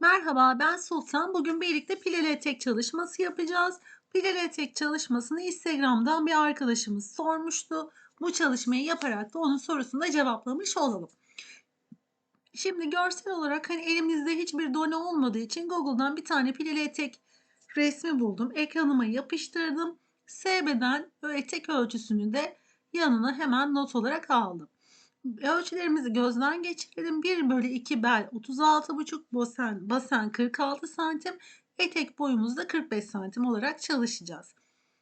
Merhaba ben Sultan. Bugün birlikte pileli etek çalışması yapacağız. Pileli etek çalışmasını Instagram'dan bir arkadaşımız sormuştu. Bu çalışmayı yaparak da onun sorusunu da cevaplamış olalım. Şimdi görsel olarak hani elimizde hiçbir done olmadığı için Google'dan bir tane pileli etek resmi buldum. Ekranıma yapıştırdım. SB'den etek ölçüsünü de yanına hemen not olarak aldım. Ölçülerimizi gözden geçirelim. 1 bölü 2 bel 36,5 basen, basen 46 santim. Etek boyumuz da 45 santim olarak çalışacağız.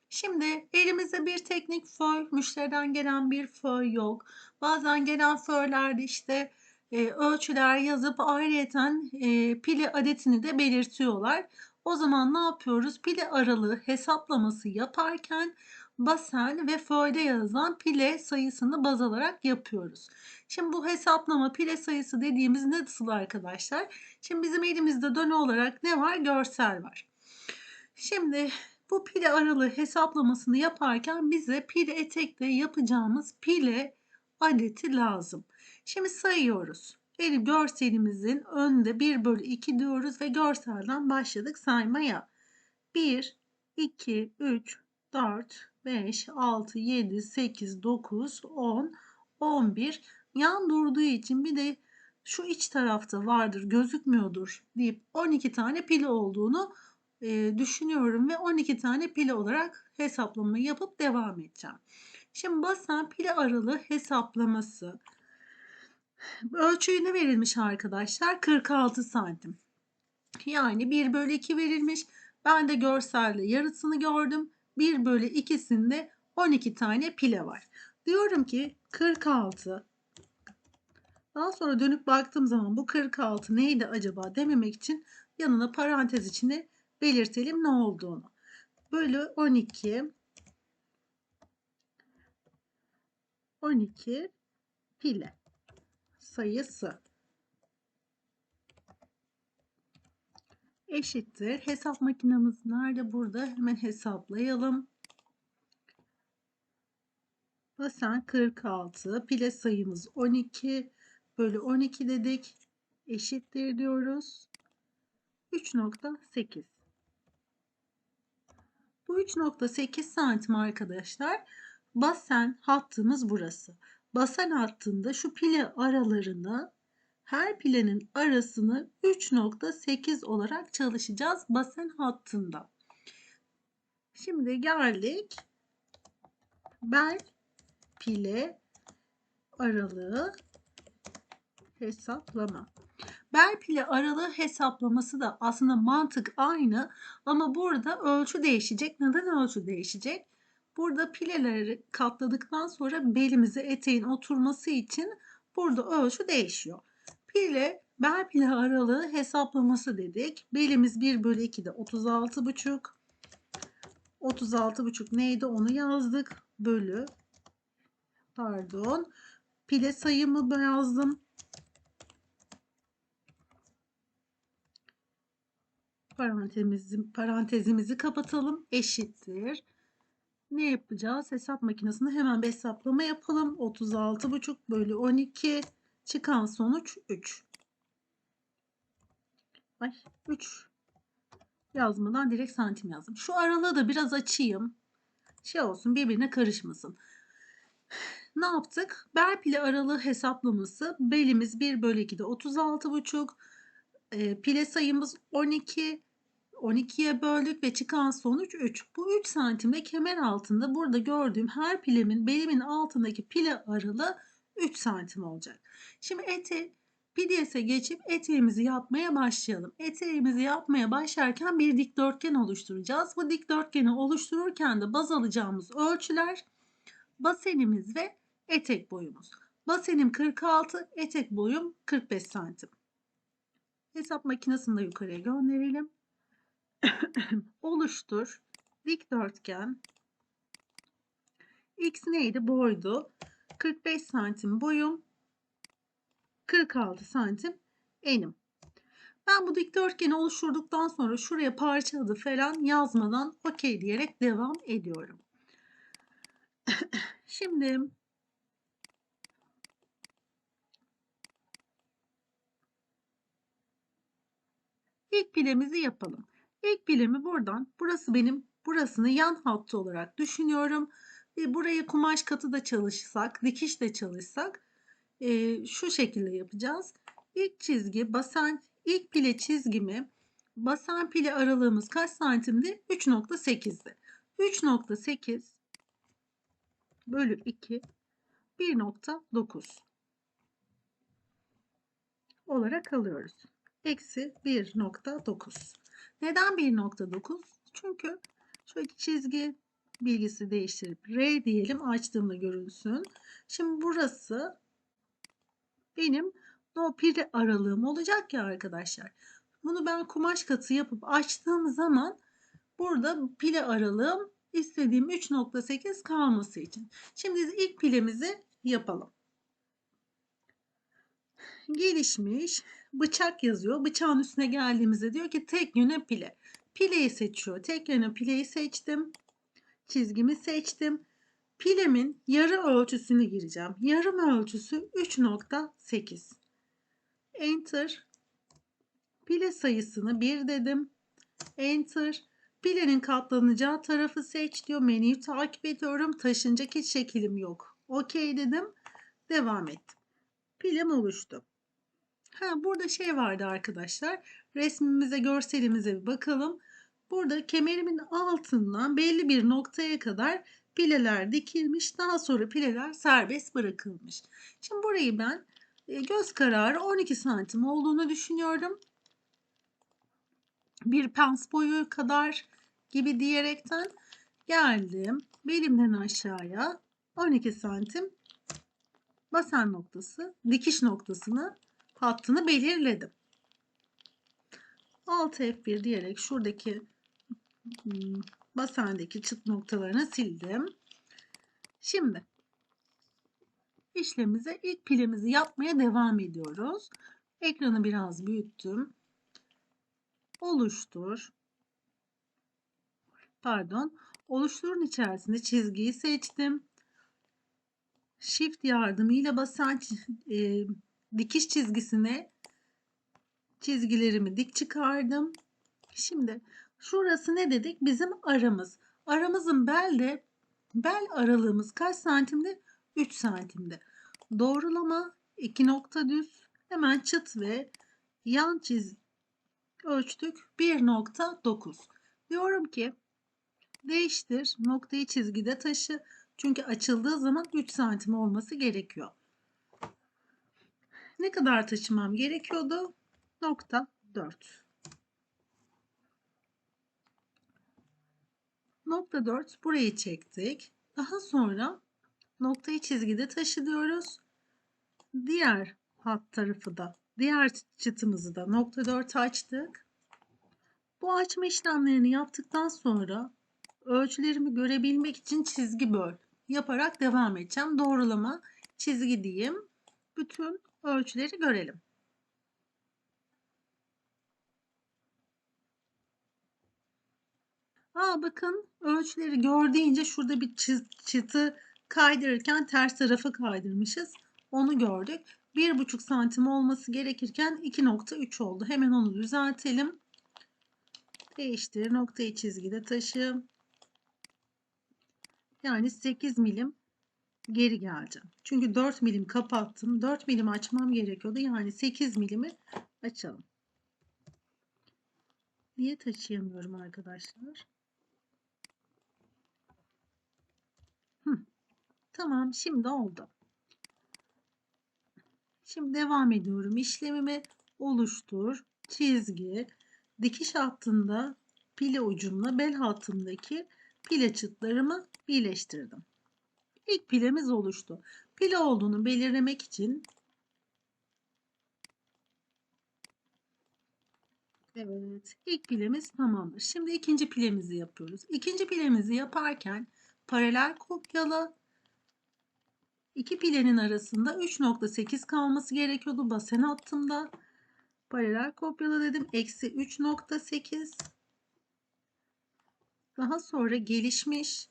Şimdi elimizde bir teknik föy, müşteriden gelen bir föy yok. Bazen gelen föylerde işte e, ölçüler yazıp ayrıyeten e, pili adetini de belirtiyorlar. O zaman ne yapıyoruz? Pili aralığı hesaplaması yaparken basen ve föyde yazan pile sayısını baz alarak yapıyoruz. Şimdi bu hesaplama pile sayısı dediğimiz nasıl arkadaşlar? Şimdi bizim elimizde döne olarak ne var? Görsel var. Şimdi bu pile aralığı hesaplamasını yaparken bize pile etekte yapacağımız pile adeti lazım. Şimdi sayıyoruz. Elim görselimizin önünde 1 bölü 2 diyoruz ve görselden başladık saymaya. 1, 2, 3, 4, 5, 6, 7, 8, 9, 10, 11. Yan durduğu için bir de şu iç tarafta vardır gözükmüyordur deyip 12 tane pili olduğunu e, düşünüyorum ve 12 tane pili olarak hesaplamayı yapıp devam edeceğim. Şimdi basen pili aralığı hesaplaması. Ölçüyü ne verilmiş arkadaşlar? 46 santim. Yani 1 bölü 2 verilmiş. Ben de görselde yarısını gördüm. 1 bölü 2'sinde 12 tane pile var. Diyorum ki 46. Daha sonra dönüp baktığım zaman bu 46 neydi acaba dememek için yanına parantez içinde belirtelim ne olduğunu. Bölü 12 12 pile sayısı eşittir. Hesap makinemiz nerede? Burada. Hemen hesaplayalım. Basen 46. Pile sayımız 12. Bölü 12 dedik. Eşittir diyoruz. 3.8. Bu 3.8 santim arkadaşlar. Basen hattımız burası. Basen hattında şu pile aralarını her pilenin arasını 3.8 olarak çalışacağız basen hattında. Şimdi geldik bel pile aralığı hesaplama. Bel pile aralığı hesaplaması da aslında mantık aynı ama burada ölçü değişecek. Neden ölçü değişecek? Burada pileleri katladıktan sonra belimize eteğin oturması için burada ölçü değişiyor. Pile bel pile aralığı hesaplaması dedik. Belimiz 1 bölü 2'de 36 buçuk. 36 buçuk neydi onu yazdık. Bölü pardon pile sayımı yazdım. Parantezimizi, parantezimizi kapatalım. Eşittir. Ne yapacağız? Hesap makinesinde hemen bir hesaplama yapalım. 36,5 bölü 12 çıkan sonuç 3. Ay 3 yazmadan direkt santim yazdım. Şu aralığı da biraz açayım. Şey olsun birbirine karışmasın. Ne yaptık? Bel pile aralığı hesaplaması. Belimiz 1 bölü 2'de 36,5. E, pile sayımız 12. 12'ye böldük ve çıkan sonuç 3. Bu 3 santimde kemer altında burada gördüğüm her pilemin belimin altındaki pile aralığı 3 santim olacak. Şimdi ete PDS'e geçip eteğimizi yapmaya başlayalım. Eteğimizi yapmaya başlarken bir dikdörtgen oluşturacağız. Bu dikdörtgeni oluştururken de baz alacağımız ölçüler basenimiz ve etek boyumuz. Basenim 46, etek boyum 45 santim. Hesap makinesini de yukarıya gönderelim. Oluştur. Dikdörtgen. X neydi? Boydu. 45 santim boyum. 46 santim enim. Ben bu dikdörtgeni oluşturduktan sonra şuraya parça adı falan yazmadan okey diyerek devam ediyorum. Şimdi İlk pilemizi yapalım. İlk pilemi buradan, burası benim, burasını yan hattı olarak düşünüyorum. Ve buraya kumaş katı da çalışsak, dikiş de çalışsak e, şu şekilde yapacağız. İlk çizgi basen, ilk pile çizgimi basen pile aralığımız kaç santimdi? 3.8'di. 3.8 bölü 2 1.9 olarak alıyoruz. Eksi 1.9. Neden 1.9? Çünkü şöyle çizgi bilgisi değiştirip R diyelim açtığımda görünsün. Şimdi burası benim no pire aralığım olacak ya arkadaşlar. Bunu ben kumaş katı yapıp açtığım zaman burada pile aralığım istediğim 3.8 kalması için. Şimdi ilk pilemizi yapalım. Gelişmiş bıçak yazıyor. Bıçağın üstüne geldiğimizde diyor ki tek yöne pile. Pileyi seçiyor. Tek yöne pileyi seçtim. Çizgimi seçtim. Pilemin yarı ölçüsünü gireceğim. Yarım ölçüsü 3.8. Enter. Pile sayısını 1 dedim. Enter. Pilenin katlanacağı tarafı seç diyor. Menüyü takip ediyorum. Taşınacak hiç şekilim yok. Okey dedim. Devam ettim. Pilem oluştu. Ha, burada şey vardı arkadaşlar. Resmimize, görselimize bir bakalım. Burada kemerimin altından belli bir noktaya kadar pileler dikilmiş. Daha sonra pileler serbest bırakılmış. Şimdi burayı ben e, göz kararı 12 santim olduğunu düşünüyorum. Bir pens boyu kadar gibi diyerekten geldim. Belimden aşağıya 12 santim basen noktası, dikiş noktasını, hattını belirledim. Alt F1 diyerek şuradaki hmm, basendeki çıt noktalarını sildim. Şimdi işlemimize ilk pilimizi yapmaya devam ediyoruz. Ekranı biraz büyüttüm. Oluştur. Pardon. Oluşturun içerisinde çizgiyi seçtim. Shift yardımıyla basan e, dikiş çizgisine çizgilerimi dik çıkardım. Şimdi şurası ne dedik? Bizim aramız. Aramızın belde bel aralığımız kaç santimde? 3 santimde. Doğrulama 2 nokta düz. Hemen çıt ve yan çiz ölçtük 1.9. Diyorum ki değiştir noktayı çizgide taşı. Çünkü açıldığı zaman 3 santim olması gerekiyor. Ne kadar taşımam gerekiyordu? Nokta 4. Nokta 4 burayı çektik. Daha sonra noktayı çizgide taşıyoruz. Diğer hat tarafı da diğer çıtımızı da nokta 4 açtık. Bu açma işlemlerini yaptıktan sonra ölçülerimi görebilmek için çizgi böl yaparak devam edeceğim. Doğrulama çizgi diyeyim. Bütün ölçüleri görelim. Aa bakın ölçüleri gördüğünce şurada bir çıtı kaydırırken ters tarafa kaydırmışız. Onu gördük. 1,5 santim olması gerekirken 2.3 oldu. Hemen onu düzeltelim. Değiştir. Noktayı çizgide taşı. Yani 8 milim geri geleceğim. Çünkü 4 milim kapattım. 4 milim açmam gerekiyordu. Yani 8 milimi açalım. Niye taşıyamıyorum arkadaşlar? Tamam şimdi oldu. Şimdi devam ediyorum. İşlemimi oluştur. Çizgi. Dikiş hattında pile ucumla bel hattımdaki pile çıtlarımı birleştirdim. İlk pilemiz oluştu. Pile olduğunu belirlemek için Evet, ilk pilemiz tamamdır. Şimdi ikinci pilemizi yapıyoruz. İkinci pilemizi yaparken paralel kopyala iki pilenin arasında 3.8 kalması gerekiyordu. Basen hattımda paralel kopyala dedim. Eksi 3.8 daha sonra gelişmiş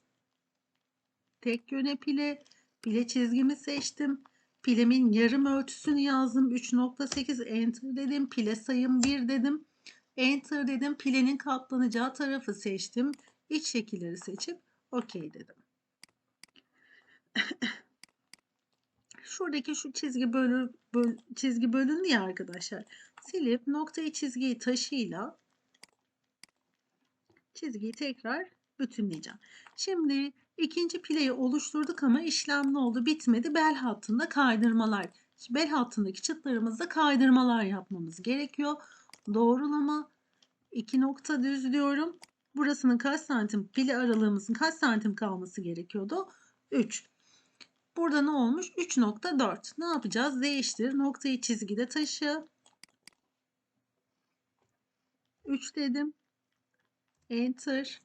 tek yöne pile, pile çizgimi seçtim. Pilemin yarım ölçüsünü yazdım. 3.8 enter dedim. Pile sayım 1 dedim. Enter dedim. Pilenin katlanacağı tarafı seçtim. İç şekilleri seçip OK dedim. Şuradaki şu çizgi bölü, böl, çizgi bölündü ya arkadaşlar. Silip noktayı çizgiyi taşıyla çizgiyi tekrar bütünleyeceğim. Şimdi ikinci pileyi oluşturduk ama işlem ne oldu? Bitmedi. Bel hattında kaydırmalar. Bel hattındaki çıtlarımızda kaydırmalar yapmamız gerekiyor. Doğrulama 2 nokta düz diyorum. Burasının kaç santim pile aralığımızın kaç santim kalması gerekiyordu? 3. Burada ne olmuş? 3.4. Ne yapacağız? Değiştir. Noktayı çizgide taşı. 3 dedim. Enter.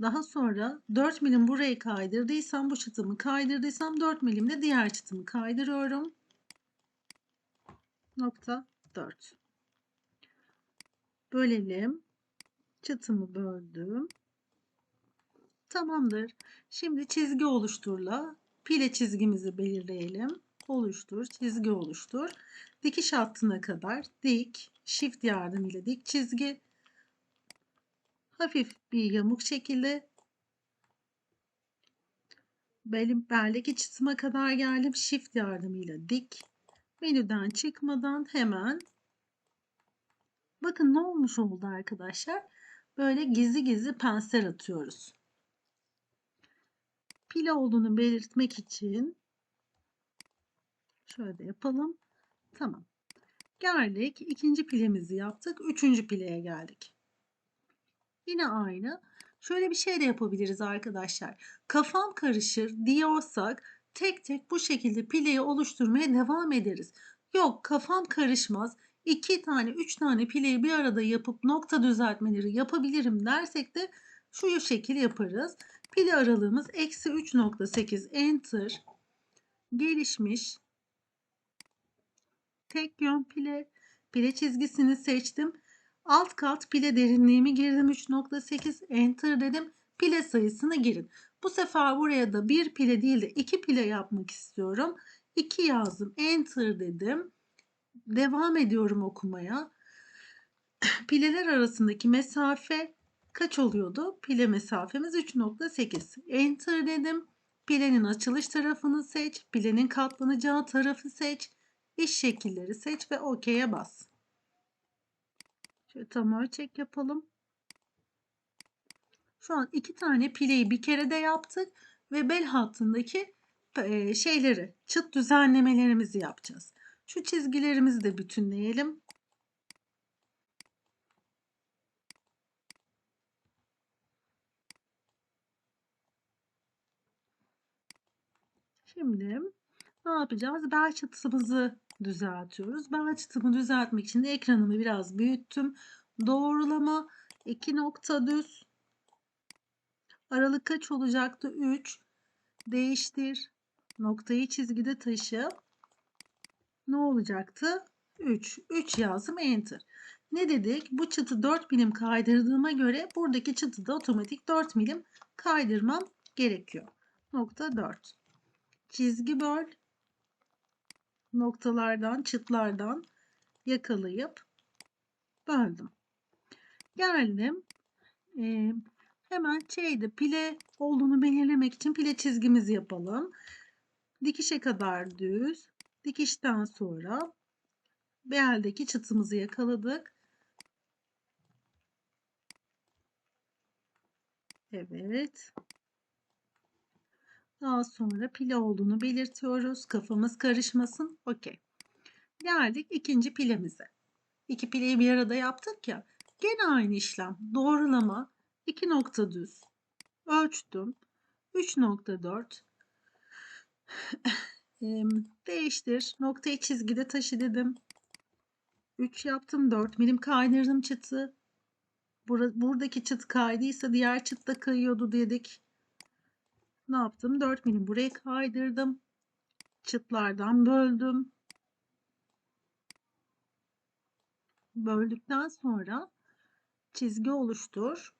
Daha sonra 4 milim burayı kaydırdıysam bu çıtımı kaydırdıysam 4 milim de diğer çıtımı kaydırıyorum. Nokta 4. Bölelim. Çıtımı böldüm. Tamamdır. Şimdi çizgi oluşturla pile çizgimizi belirleyelim. Oluştur, çizgi oluştur. Dikiş hattına kadar dik, shift yardımıyla dik çizgi. Hafif bir yamuk şekilde belim beldeki çıtıma kadar geldim. Shift yardımıyla dik. Menüden çıkmadan hemen bakın ne olmuş oldu arkadaşlar. Böyle gizli gizli pensel atıyoruz. Pile olduğunu belirtmek için şöyle yapalım. Tamam. Geldik. ikinci pilemizi yaptık. Üçüncü pileye geldik. Yine aynı. Şöyle bir şey de yapabiliriz arkadaşlar. Kafam karışır diyorsak tek tek bu şekilde pileyi oluşturmaya devam ederiz. Yok kafam karışmaz. iki tane, üç tane pileyi bir arada yapıp nokta düzeltmeleri yapabilirim dersek de şu şekil yaparız. Pile aralığımız eksi 3.8 enter gelişmiş tek yön pile pile çizgisini seçtim. Alt kat pile derinliğimi girdim 3.8 enter dedim. Pile sayısını girin. Bu sefer buraya da bir pile değil de iki pile yapmak istiyorum. 2 yazdım enter dedim. Devam ediyorum okumaya. Pileler arasındaki mesafe kaç oluyordu? Pile mesafemiz 3.8. Enter dedim. Pilenin açılış tarafını seç. Pilenin katlanacağı tarafı seç. İş şekilleri seç ve OK'ye bas. Şöyle tam ölçek yapalım. Şu an iki tane pileyi bir kere de yaptık ve bel hattındaki şeyleri, çıt düzenlemelerimizi yapacağız. Şu çizgilerimizi de bütünleyelim. Şimdi ne yapacağız? Bel çatımızı düzeltiyoruz. Bel çatımı düzeltmek için de ekranımı biraz büyüttüm. Doğrulama 2 nokta düz. Aralık kaç olacaktı? 3. Değiştir. Noktayı çizgide taşı. Ne olacaktı? 3. 3 yazdım. Enter. Ne dedik? Bu çıtı 4 milim kaydırdığıma göre buradaki çıtı da otomatik 4 milim kaydırmam gerekiyor. Nokta 4 çizgi böl noktalardan çıtlardan yakalayıp böldüm. Geldim. Ee, hemen şeyde pile olduğunu belirlemek için pile çizgimizi yapalım. Dikişe kadar düz. Dikişten sonra beldeki çıtımızı yakaladık. Evet. Daha sonra pile olduğunu belirtiyoruz. Kafamız karışmasın. Okey. Geldik ikinci pilemize. İki pileyi bir arada yaptık ya. Gene aynı işlem. Doğrulama. 2 nokta düz. Ölçtüm. 3.4 değiştir. Noktayı çizgide taşı dedim. 3 yaptım. 4 milim kaydırdım çıtı. Buradaki çıt kaydıysa diğer çıt da kayıyordu dedik ne yaptım? 4 milim buraya kaydırdım. Çıtlardan böldüm. Böldükten sonra çizgi oluştur.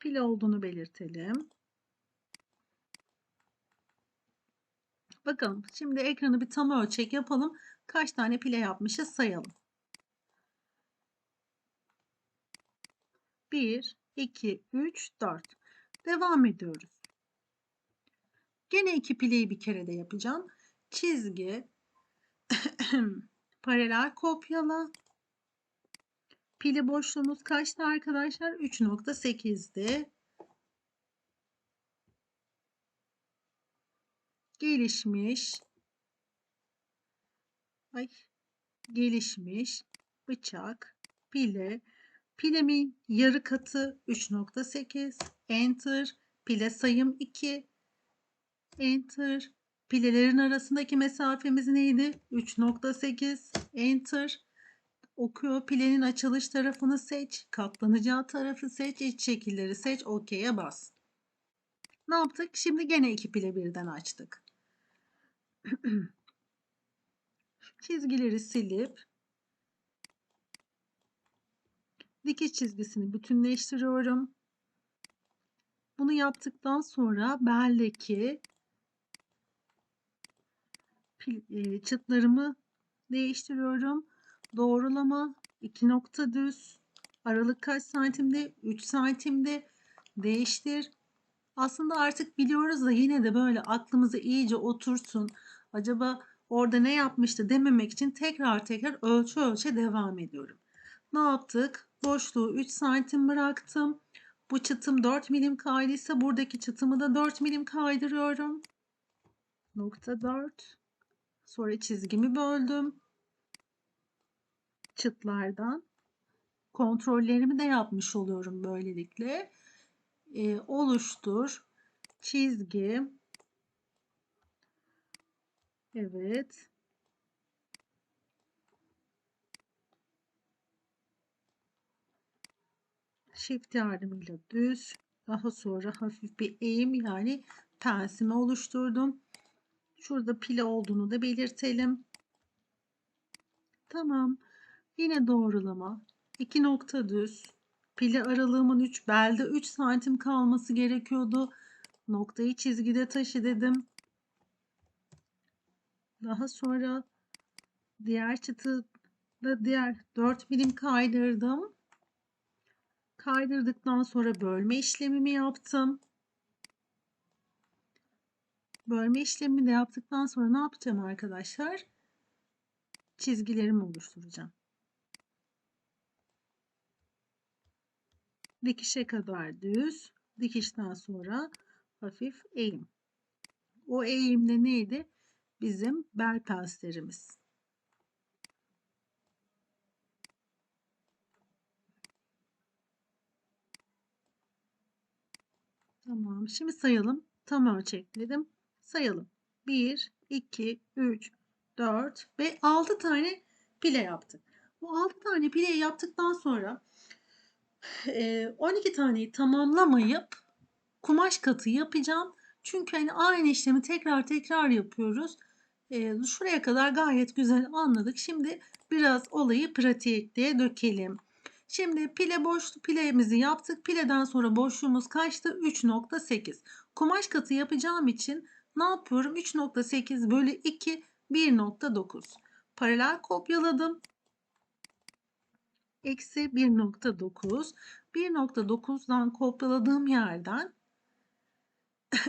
pil olduğunu belirtelim. Bakalım şimdi ekranı bir tam ölçek yapalım. Kaç tane pile yapmışız sayalım. 1, 2, 3, 4. Devam ediyoruz. Gene iki pileyi bir kere de yapacağım. Çizgi, paralel kopyala. Pili boşluğumuz kaçtı arkadaşlar? 3.8'di. Gelişmiş. Ay, gelişmiş bıçak, pile, pilemin yarı katı 3.8, enter, pile sayım 2, enter, pilelerin arasındaki mesafemiz neydi? 3.8, enter, okuyor. Pilenin açılış tarafını seç, katlanacağı tarafı seç, iç şekilleri seç, OK'ye bas. Ne yaptık? Şimdi gene iki pile birden açtık. Çizgileri silip dikiş çizgisini bütünleştiriyorum. Bunu yaptıktan sonra beldeki e, çıtlarımı değiştiriyorum. Doğrulama 2 nokta düz. Aralık kaç santimde? 3 santimde. Değiştir. Aslında artık biliyoruz da yine de böyle aklımıza iyice otursun. Acaba orada ne yapmıştı dememek için tekrar tekrar ölçü ölçe devam ediyorum. Ne yaptık? Boşluğu 3 santim bıraktım. Bu çıtım 4 milim kaydıysa buradaki çıtımı da 4 milim kaydırıyorum. Nokta 4. Sonra çizgimi böldüm. Çıtlardan. Kontrollerimi de yapmış oluyorum böylelikle. Ee, oluştur. Çizgi. Evet. Shift yardımıyla düz. Daha sonra hafif bir eğim yani pensimi oluşturdum. Şurada pile olduğunu da belirtelim. Tamam. Yine doğrulama. 2 nokta düz. Pile aralığımın 3 belde 3 santim kalması gerekiyordu. Noktayı çizgide taşı dedim. Daha sonra diğer çıtı da diğer 4 milim kaydırdım. Kaydırdıktan sonra bölme işlemimi yaptım. Bölme işlemini de yaptıktan sonra ne yapacağım arkadaşlar? Çizgilerimi oluşturacağım. Dikişe kadar düz, dikişten sonra hafif eğim. O eğimde neydi? Bizim bel penslerimiz. Tamam. Şimdi sayalım. Tam ölçekledim. Sayalım. 1, 2, 3, 4 ve 6 tane pile yaptık. Bu 6 tane pile yaptıktan sonra 12 taneyi tamamlamayıp kumaş katı yapacağım. Çünkü hani aynı işlemi tekrar tekrar yapıyoruz. Şuraya kadar gayet güzel anladık. Şimdi biraz olayı pratiğe dökelim. Şimdi pile boş pilemizi yaptık. Pileden sonra boşluğumuz kaçtı? 3.8. Kumaş katı yapacağım için ne yapıyorum? 3.8 bölü 2 1.9. Paralel kopyaladım. Eksi 1.9. 1.9'dan kopyaladığım yerden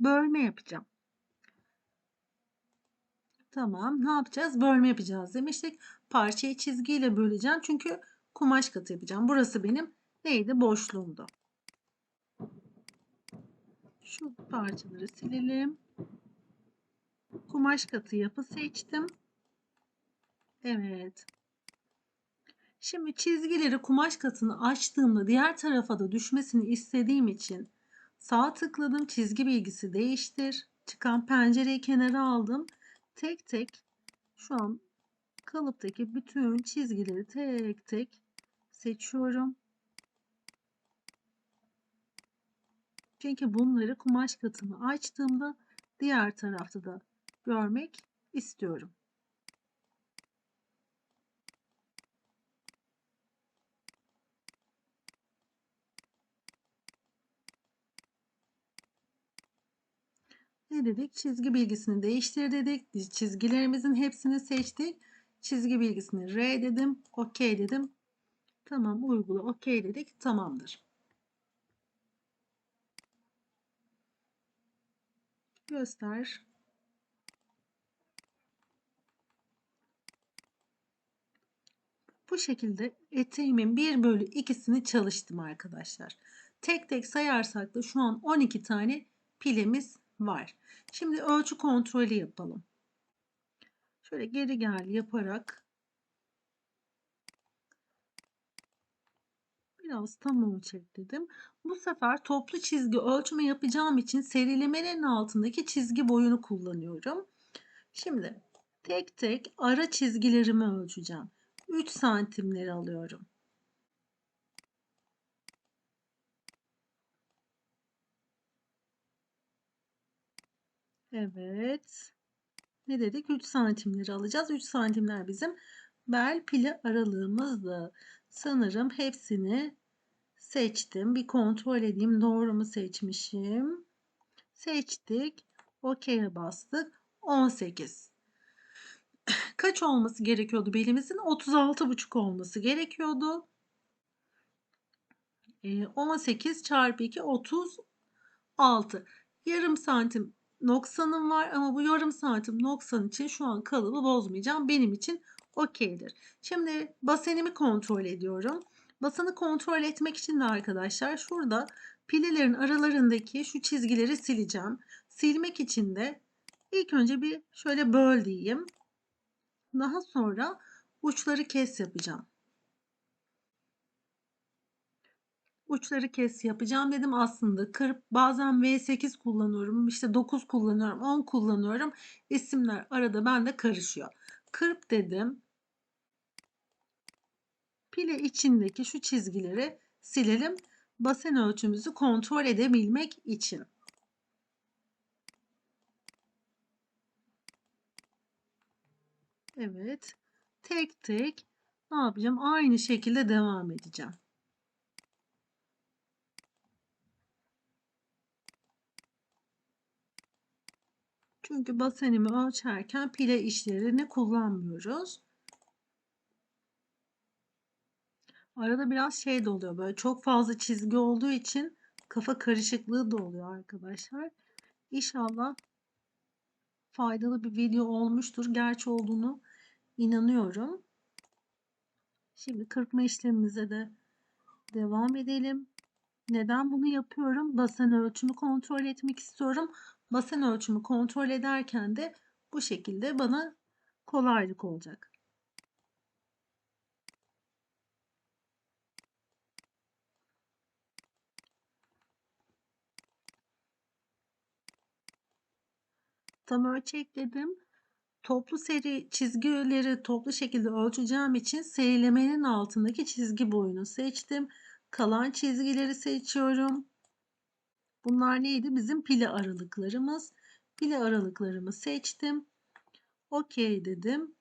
bölme yapacağım. Tamam. Ne yapacağız? Bölme yapacağız demiştik. Parçayı çizgiyle böleceğim. Çünkü kumaş katı yapacağım. Burası benim neydi? Boşluğumdu. Şu parçaları silelim. Kumaş katı yapı seçtim. Evet. Şimdi çizgileri kumaş katını açtığımda diğer tarafa da düşmesini istediğim için sağ tıkladım. Çizgi bilgisi değiştir. Çıkan pencereyi kenara aldım. Tek tek şu an kalıptaki bütün çizgileri tek tek seçiyorum. Çünkü bunları kumaş katını açtığımda diğer tarafta da görmek istiyorum. Ne dedik? Çizgi bilgisini değiştir dedik. Çizgilerimizin hepsini seçtik. Çizgi bilgisini R dedim. OK dedim. Tamam uygula OK dedik. Tamamdır. Göster. Bu şekilde eteğimin 1 bölü 2'sini çalıştım arkadaşlar. Tek tek sayarsak da şu an 12 tane pilimiz var. Şimdi ölçü kontrolü yapalım. Şöyle geri gel yaparak biraz tam ölçek dedim. Bu sefer toplu çizgi ölçme yapacağım için serilemelerin altındaki çizgi boyunu kullanıyorum. Şimdi tek tek ara çizgilerimi ölçeceğim. 3 santimleri alıyorum. Evet. Ne dedik? 3 santimleri alacağız. 3 santimler bizim bel pili aralığımızdı. Sanırım hepsini seçtim. Bir kontrol edeyim. Doğru mu seçmişim? Seçtik. OK'ye bastık. 18. Kaç olması gerekiyordu belimizin? 36,5 olması gerekiyordu. 18 çarpı 2 36. Yarım santim noksanım var ama bu yarım santim noksan için şu an kalıbı bozmayacağım. Benim için okeydir. Şimdi basenimi kontrol ediyorum. Basanı kontrol etmek için de arkadaşlar şurada pilelerin aralarındaki şu çizgileri sileceğim. Silmek için de ilk önce bir şöyle böl diyeyim. Daha sonra uçları kes yapacağım. Uçları kes yapacağım dedim aslında. Kırıp bazen V8 kullanıyorum işte 9 kullanıyorum 10 kullanıyorum. İsimler arada bende karışıyor. Kırp dedim. Pile içindeki şu çizgileri silelim. Basen ölçümüzü kontrol edebilmek için. Evet. Tek tek ne yapacağım aynı şekilde devam edeceğim Çünkü basenimi ölçerken pile işlerini kullanmıyoruz. Arada biraz şey de oluyor böyle çok fazla çizgi olduğu için kafa karışıklığı da oluyor arkadaşlar. İnşallah faydalı bir video olmuştur. Gerçi olduğunu inanıyorum. Şimdi kırpma işlemimize de devam edelim. Neden bunu yapıyorum? Basen ölçümü kontrol etmek istiyorum basen ölçümü kontrol ederken de bu şekilde bana kolaylık olacak. Tam ölçekledim. Toplu seri çizgileri toplu şekilde ölçeceğim için serilemenin altındaki çizgi boyunu seçtim. Kalan çizgileri seçiyorum. Bunlar neydi? Bizim pile aralıklarımız. Pile aralıklarımı seçtim. OK dedim.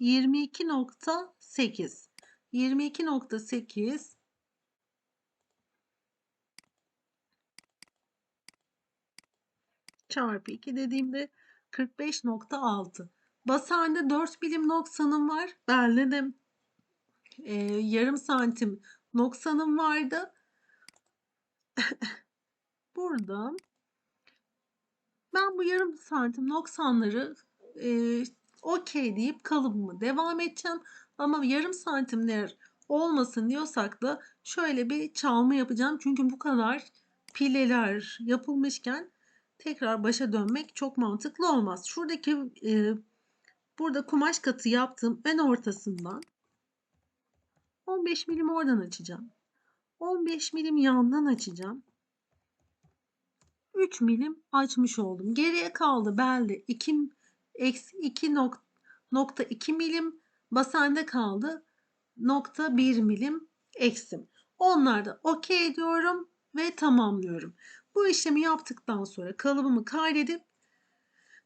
22.8 22.8 çarpı 2 dediğimde 45.6 basende 4 birim noksanım var belledim ee, yarım santim noksanım vardı burada ben bu yarım santim noksanları e, okey deyip kalıbımı devam edeceğim. Ama yarım santimler olmasın diyorsak da şöyle bir çalma yapacağım. Çünkü bu kadar pileler yapılmışken tekrar başa dönmek çok mantıklı olmaz. Şuradaki e, burada kumaş katı yaptığım en ortasından 15 milim oradan açacağım. 15 milim yandan açacağım. 3 milim açmış oldum. Geriye kaldı belde 2 eksi 2 nokta 2 milim basende kaldı nokta 1 milim eksim. Onlarda okey diyorum ve tamamlıyorum. Bu işlemi yaptıktan sonra kalıbımı kaydedip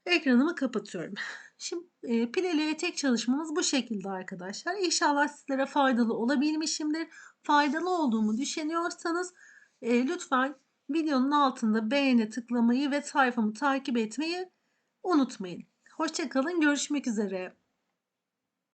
ekranımı kapatıyorum. Şimdi e, pileli tek çalışmamız bu şekilde arkadaşlar. İnşallah sizlere faydalı olabilmişimdir. Faydalı olduğumu düşünüyorsanız e, lütfen Videonun altında beğene tıklamayı ve sayfamı takip etmeyi unutmayın. Hoşça kalın, görüşmek üzere.